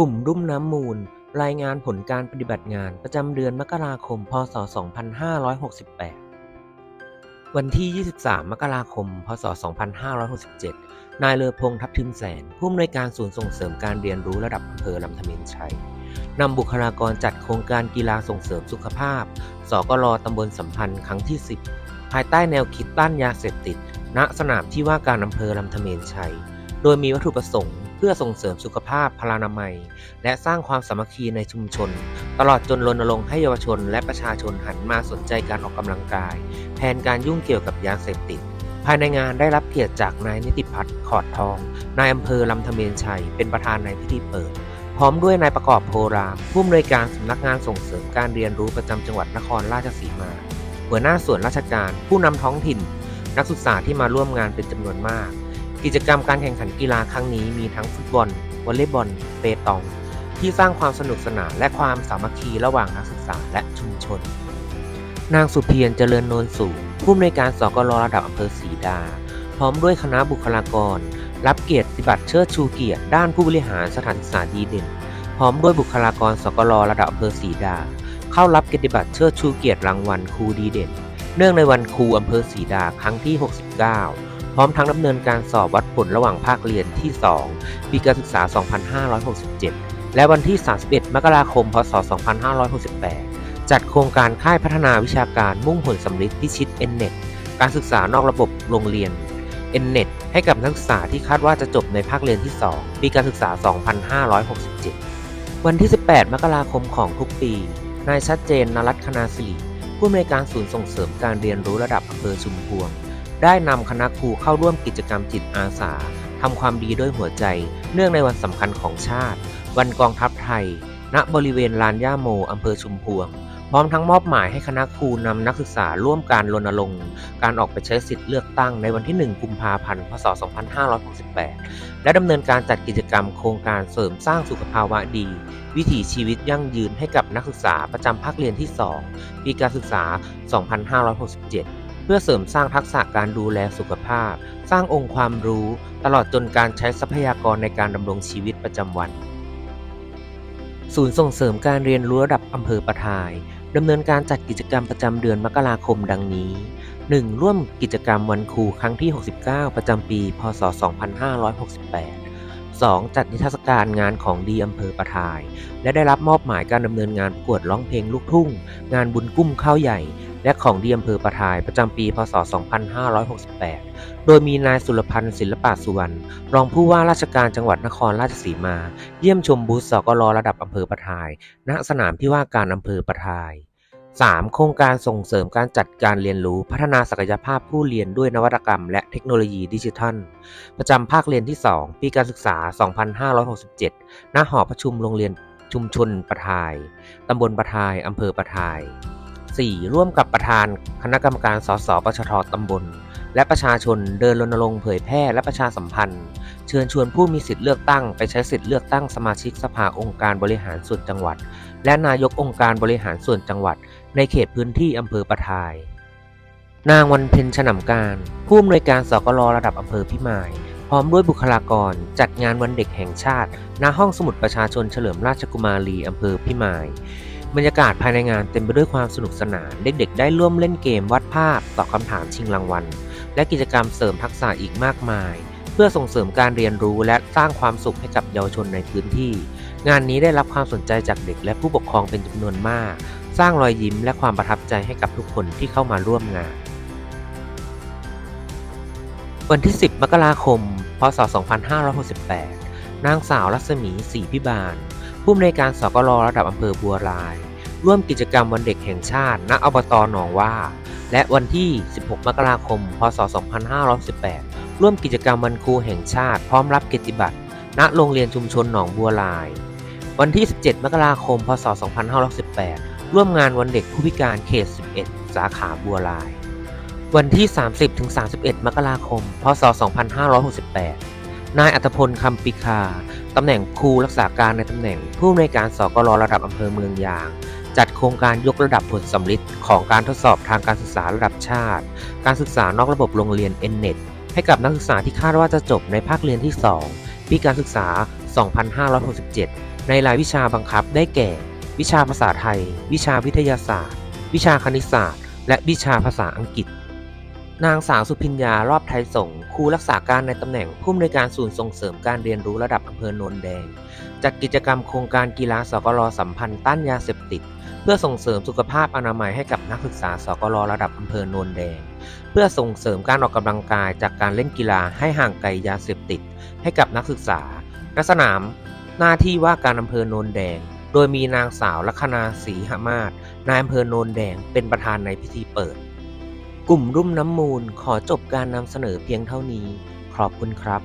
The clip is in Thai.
กลุ่มรุ่มน้ำมูล รายงานผลการปฏิบัติงานประจำเดือนมกราคม พศ 2568 วันที่ 23 มกราคม พศ 2567 นายเลอพงทับทิมแสน ผู้อำนวยการศูนย์ส่งเสริมการเรียนรู้ระดับอำเภอลำธเมนชัยนำบุคลากรจัดโครงการกีฬาส่งเสริมสุขภาพ สกลตำบลสัมพันธ์ครั้งที่ 10 ภายใต้แนวคิดต้านยาเสพติด ณ สนามที่ว่าการอำเภอลำธเมนชัย โดยมีวัตถุประสงค์ เพื่อส่งเสริมสุขภาพพลานามัย และสร้างความสามัคคีในชุมชน ตลอดจนรณรงค์ให้เยาวชน และประชาชนหันมาสนใจการออกกำลังกาย แทนการยุ่งเกี่ยวกับยาเสพติดภายในงานได้รับเกียรติจากนายนิติพัฒน์ขอดทอง นายอำเภอลำธเมนชัย เป็นประธานในพิธีเปิด พร้อมด้วยนายประกอบโพรามผู้อำนวยการสำนักงานส่งเสริมการเรียนรู้ประจำจังหวัดนครราชสีมา หัวหน้าส่วนราชการ ผู้นำท้องถิ่น นักศึกษาที่มาร่วมงานเป็นจำนวนมาก กิจกรรมการแข่งขันกีฬาครั้งนี้มีทั้งฟุตบอล วอลเลย์บอล เปตอง ที่สร้างความสนุกสนานและความสามัคคีระหว่างนักศึกษาและชุมชน นางสุเพียรเจริญโนนสูง ผู้อำนวยการสกลระดับอำเภอศรีดา พร้อมด้วยคณะบุคลากร รับเกียรติบัตรเชิดชูเกียรติด้านผู้บริหารสถานศึกษาดีเด่น พร้อมด้วยบุคลากรสกลระดับอำเภอศรีดา เข้ารับเกียรติบัตรเชิดชูเกียรติรางวัลครูดีเด่น เนื่องในวันครูอำเภอศรีดาครั้งที่ 69 ร้อมทั้งดำเนินการสอบวัดผลระหว่างภาคเรียนที่ 2 ปีการศึกษา 2567 และวันที่ 31 มกราคม พศ 2568 จัดโครงการค่ายพัฒนาวิชาการมุ่งผลสำลิดพิชิต Nnet การศึกษานอกระบบโรงเรียน Nnet ให้กับนักศึกษาที่คาดว่าจะจบในภาคเรียนที่ 2 ปีการศึกษา 2567 วันที่ 18 มกราคมของทุกปี นายชัดเจนนรัตน์คณาสิริผู้อำนวยการศูนย์ส่งเสริมการเรียนรู้ระดับอำเภอชุมพวง ได้นำคณะครูเข้าร่วมกิจกรรมจิตอาสาทำความดีด้วยหัวใจ เนื่องในวันสำคัญของชาติ วันกองทัพไทย ณบริเวณลานย่าโมอำเภอชุมพวง พร้อมทั้งมอบหมายให้คณะครูนำนักศึกษาร่วมการรณรงค์การออกไปใช้สิทธิ์เลือกตั้งในวันที่ 1 กุมภาพันธ์ พศ 2568 และดำเนินการจัดกิจกรรมโครงการเสริมสร้างสุขภาวะดี วิถีชีวิตยั่งยืนให้กับนักศึกษาประจำภาคเรียนที่ 2 ปีการศึกษา 2567 พื่อเสริมสร้างทักษะการดูแลสุขภาพ สร้างองค์ความรู้ ตลอดจนการใช้ทรัพยากรในการดำรงชีวิตประจำวัน ศูนย์ส่งเสริมการเรียนรู้ระดับอำเภอประทายดำเนินการจัดกิจกรรมประจำเดือนมกราคมดังนี้ 1. ร่วมกิจกรรมวันครูครั้งที่ 69 ประจำปี พศ 2568 2. จัดนิทรรศการงานของดีอำเภอประทาย และได้รับมอบหมายการดำเนินงานประกวดร้องเพลงลูกทุ่ง งานบุญกุ้มข้าวใหญ่ และของดีอำเภอประทายประจำปี พศ 2568 โดยมีนายสุรพันธ์ศิลปะสุวรรณรองผู้ว่าราชการจังหวัดนครราชสีมา เยี่ยมชมบูธสกลระดับอำเภอประทาย ณสนามที่ว่าการอำเภอประทาย 3. โครงการส่งเสริมการจัดการเรียนรู้พัฒนาศักยภาพผู้เรียนด้วยนวัตกรรม และเทคโนโลยีดิจิทัล ประจำภาคเรียนที่ 2 ปีการศึกษา 2567 ณ หอประชุมโรงเรียนชุมชนประทาย ตำบลประทาย อำเภอประทาย 4. ร่วมกับประธานคณะกรรมการสสปชทตำบล และประชาชนเดินรณรงค์เผยแพร่และประชาสัมพันธ์ เชิญชวนผู้มีสิทธิ์เลือกตั้งไปใช้สิทธิ์เลือกตั้งสมาชิกสภาองค์การบริหารส่วนจังหวัด และนายกองค์การบริหารส่วนจังหวัด ในเขตพื้นที่อำเภอประทาย นางวันเพ็ญฉนำการ ผู้อำนวยการสกลระดับอำเภอพิมายพร้อมด้วยบุคลากรจัดงานวันเด็กแห่งชาติ ณ ห้องสมุดประชาชนเฉลิมราชกุมารีอำเภอพิมาย บรรยากาศภายในงานเต็มไปด้วยความสนุกสนาน เด็กๆ ได้ร่วมเล่นเกมวาดภาพตอบคำถามชิงรางวัล และกิจกรรมเสริมทักษะอีกมากมาย เพื่อส่งเสริมการเรียนรู้และสร้างความสุขให้กับเยาวชนในพื้นที่ งานนี้ได้รับความสนใจจากเด็กและผู้ปกครองเป็นจำนวนมาก สร้างรอยยิ้มและความประทับใจให้กับทุกคนที่เข้ามาร่วมงาน วันที่ 10 มกราคม พศ 2568 นางสาวรัศมีศรีพิบาลผู้อำนวยการสกลระดับอำเภอบัวลาย ร่วมกิจกรรมวันเด็กแห่งชาติ ณ อบตหนองว่า และวันที่ 16 มกราคม พศ 2518 ร่วมกิจกรรมวันครูแห่งชาติ พร้อมรับเกียรติบัตร ณ โรงเรียนชุมชนหนองบัวลาย วันที่ 17 มกราคม พศ 2518 ร่วมงานวันเด็กผู้พิการเขต 11 สาขาบัวลาย วันที่ 30-31 มกราคม พศ 2568นายอัตพลคำปิคา ตำแหน่งครูรักษาการในตำแหน่งผู้อำนวยการสกลระดับอำเภอเมืองยาง จัดโครงการยกระดับผลสำลิดของการทดสอบทางการศึกษาระดับชาติ การศึกษานอกระบบโรงเรียน Nnet ให้กับนักศึกษาที่คาดว่าจะจบในภาคเรียนที่ 2 ปีการศึกษา 2567 ในรายวิชาบังคับได้แก่ วิชาภาษาไทย วิชาวิทยาศาสตร์ วิชาคณิตศาสตร์ และวิชาภาษาอังกฤษ นางสาวสุพิญญารอบไทยสงครูรักษาการในตำแหน่งผู้อำนวยการศูนย์ส่งเสริมการเรียนรู้ระดับอำเภอโนนแดง จัดกิจกรรมโครงการกีฬาสกลสัมพันธ์ต้านยาเสพติด เพื่อส่งเสริมสุขภาพอนามัยให้กับนักศึกษาสกลระดับอำเภอโนนแดง เพื่อส่งเสริมการออกกำลังกายจากการเล่นกีฬาให้ห่างไกลยาเสพติด ให้กับนักศึกษาณสนามหน้าที่ว่าการอำเภอโนนแดง โดยมีนางสาวลัคนาศรีหมาศนายอำเภอโนนแดงเป็นประธานในพิธีเปิด กลุ่มรุ่มน้ำมูลขอจบการนำเสนอเพียงเท่านี้ ขอบคุณครับ